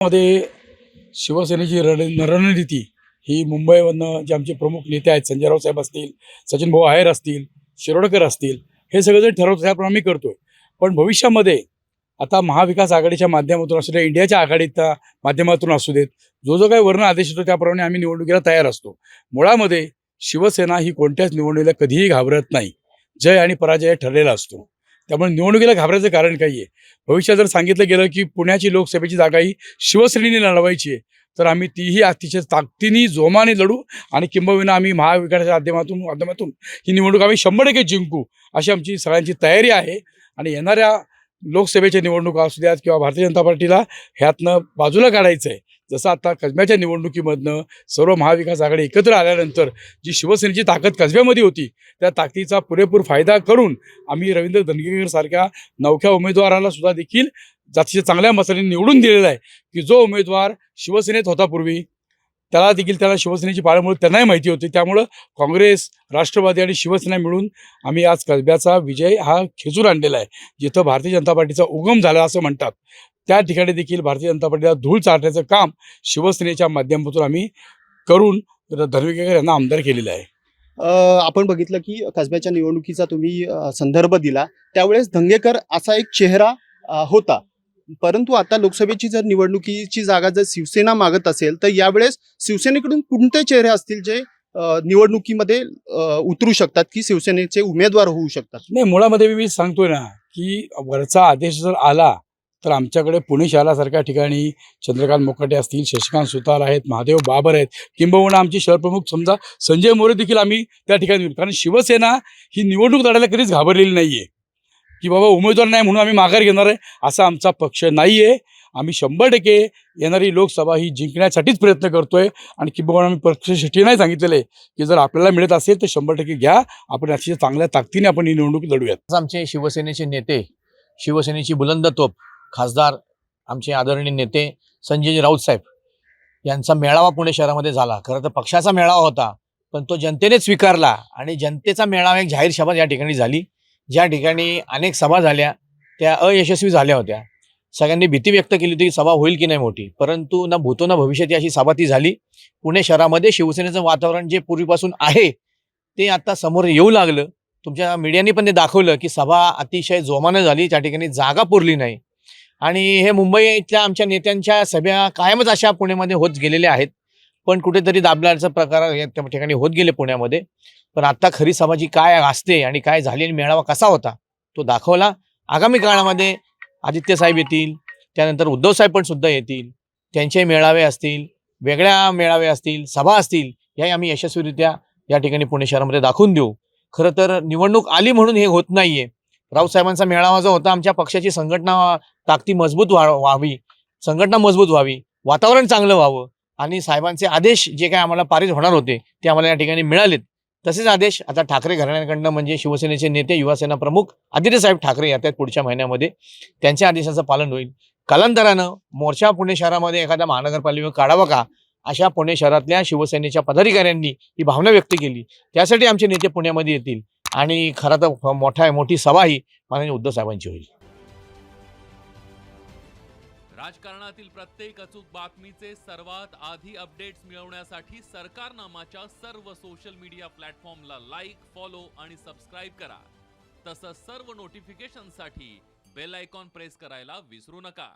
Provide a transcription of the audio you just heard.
मध्ये शिवसेनेची रण रणनीती ही मुंबईमधनं जे आमचे प्रमुख नेते आहेत संजयराव साहेब असतील सचिन भाऊ आहेर असतील शिरोडकर असतील हे सगळं जे ठरवतो त्याप्रमाणे आम्ही करतोय. पण भविष्यामध्ये आता महाविकास आघाडीच्या माध्यमातून असू दे इंडियाच्या आघाडीच्या माध्यमातून असू देत जो जो काही वर्ण आदेश येतो त्याप्रमाणे आम्ही निवडणुकीला तयार असतो. मुळामध्ये शिवसेना ही कोणत्याच निवडणुकीला कधीही घाबरत नाही. जय आणि पराजय ठरलेला असतो. त्यामुळे निवडणुकीला घाबरायचं कारण काही आहे भविष्यात जर सांगितलं गेलं की पुण्याची लोकसभेची जागा ही शिवसेनेने लढवायची आहे तर आम्ही तीही अतिशय ताकदीने जोमाने लढू आणि किंबविना आम्ही महाविकासाच्या माध्यमातून माध्यमातून ही निवडणूक आम्ही शंभर टक्के जिंकू अशी आमची सगळ्यांची तयारी आहे. आणि येणाऱ्या लोकसभेच्या निवडणुका असू द्यात किंवा भारतीय जनता पार्टीला ह्यातनं बाजूला काढायचं आहे जसं आता कसब्याच्या निवडणुकीमधनं सर्व महाविकास आघाडी एकत्र आल्यानंतर जी शिवसेनेची ताकद कसब्यामध्ये होती त्या ताकदीचा पुरेपूर फायदा करून आम्ही रवींद्र धनगेकर सारख्या नवख्या उमेदवाराला सुद्धा देखील जातीच्या चांगल्या मसाल्याने निवडून दिलेला आहे की जो उमेदवार शिवसेनेत होता पूर्वी त्याला देखील त्याला शिवसेनेची पाळंमुळे त्यांनाही माहिती होती. त्यामुळं काँग्रेस राष्ट्रवादी आणि शिवसेना मिळून आम्ही आज कसब्याचा विजय हा खेचून आणलेला आहे जिथं भारतीय जनता पार्टीचा उगम झाला असं म्हणतात. त्या ठिकाणी देखील भारतीय जनता पार्टीला धूळ चाटण्याचं काम शिवसेनेच्या माध्यमातून आम्ही करून धर्मेकर यांना आमदार केलेलं आहे. आपण बघितलं की कसब्याच्या निवडणुकीचा तुम्ही संदर्भ दिला. त्यावेळेस धंगेकर असा एक चेहरा होता. परंतु आता लोकसभेची जर निवडणुकीची जागा जर शिवसेना मागत असेल तर यावेळेस शिवसेनेकडून कोणते चेहरे असतील जे निवडणुकीमध्ये उतरू शकतात की शिवसेनेचे उमेदवार होऊ शकतात? नाही मुळामध्ये मी सांगतोय ना की वरचा आदेश जर आला तर आमच्याकडे पुणे शहरासारख्या ठिकाणी चंद्रकांत मोकाटे असतील शशिकांत सुतार आहेत महादेव बाबर आहेत किंबहुना आमचे शहरप्रमुख समजा संजय मोरे देखील आम्ही त्या ठिकाणी येऊ. कारण शिवसेना ही निवडणूक लढायला कधीच घाबरलेली नाही आहे की बाबा उमेदवार नाही म्हणून आम्ही माघार घेणार आहे असा आमचा पक्ष नाही आहे आम्ही शंभर टक्के येणारी लोकसभा ही जिंकण्यासाठीच प्रयत्न करतोय आणि किंबहुना आम्ही पक्षश्रेष्ठी नाही सांगितलेलं आहे की जर आपल्याला मिळत असेल तर शंभर टक्के घ्या. आपण अतिशय चांगल्या ताकदीने आपण ही निवडणूक लढूयात. आमचे शिवसेनेचे नेते शिवसेनेची बुलंद तोप खासदार आमचे आदरणीय नेते संजय राऊत साहेब यांचा मेळावा पुणे शहरामध्ये झाला. खरं तर पक्षाचा मेळावा होता पण तो जनतेने स्वीकारला आणि जनतेचा मेळावा एक जाहीर सभा या ठिकाणी झाली. ज्या ठिकाणी अनेक सभा झाल्या त्या अयशस्वी झाल्या होत्या. सगळ्यांनी भीती व्यक्त केली होती की सभा होईल की नाही मोठी. परंतु ना भूतो ना भविष्यात अशी सभा ती झाली. पुणे शहरामध्ये शिवसेनेचं वातावरण जे पूर्वीपासून आहे ते आता समोर येऊ लागलं. तुमच्या मीडियाने पण ते दाखवलं की सभा अतिशय जोमानं झाली त्या ठिकाणी जागा पुरली नाही. आणि हे मुंबईतल्या आमच्या नेत्यांच्या सभ्या कायमच अशा पुण्यामध्ये होत गेलेल्या आहेत. पण कुठेतरी दाबल्याचा प्रकार या त्या ठिकाणी होत गेले पुण्यामध्ये. पण आत्ता खरी सभाजी काय असते आणि काय झाली आणि मेळावा कसा होता तो दाखवला. आगामी काळामध्ये आदित्य साहेब येतील त्यानंतर उद्धव साहेब पण सुद्धा येतील त्यांचे मेळावे असतील वेगळ्या मेळावे असतील सभा असतील याही आम्ही यशस्वीरित्या या ठिकाणी पुणे शहरामध्ये दाखवून देऊ. खरं तर निवडणूक आली म्हणून हे होत नाहीये. राऊत साहेबांचा मेळावा जो होता आमच्या पक्षाची संघटना ताकदी मजबूत व्हा व्हावी. संघटना मजबूत व्हावी. वातावरण चांगलं व्हावं. आणि साहेबांचे आदेश जे काय आम्हाला पारित होणार होते ते आम्हाला या ठिकाणी मिळालेत. तसेच आदेश आता ठाकरे घराण्याकडनं म्हणजे शिवसेनेचे नेते युवासेना प्रमुख आदित्यसाहेब ठाकरे येत आहेत पुढच्या महिन्यामध्ये. त्यांच्या आदेशाचं पालन होईल. कालांतरानं मोर्चा पुणे शहरामध्ये एखाद्या महानगरपालिका काढावा का? अशा पुणे शहरातल्या शिवसेनेच्या पदाधिकाऱ्यांनी ही भावना व्यक्त केली. त्यासाठी आमचे नेते पुण्यामध्ये येतील. आणि खरं तर मोठ्या मोठी सभाही माननीय उद्धव साहेबांची होईल. राजकारणातील प्रत्येक अचूक बातमीचे सर्वात आधी अपडेट्स मिळवण्यासाठी सरकारनामाच्या सर्व सोशल मीडिया प्लॅटफॉर्मला लाईक फॉलो आणि सबस्क्राईब करा. तसंच सर्व नोटिफिकेशनसाठी बेल आयकॉन प्रेस करायला विसरू नका.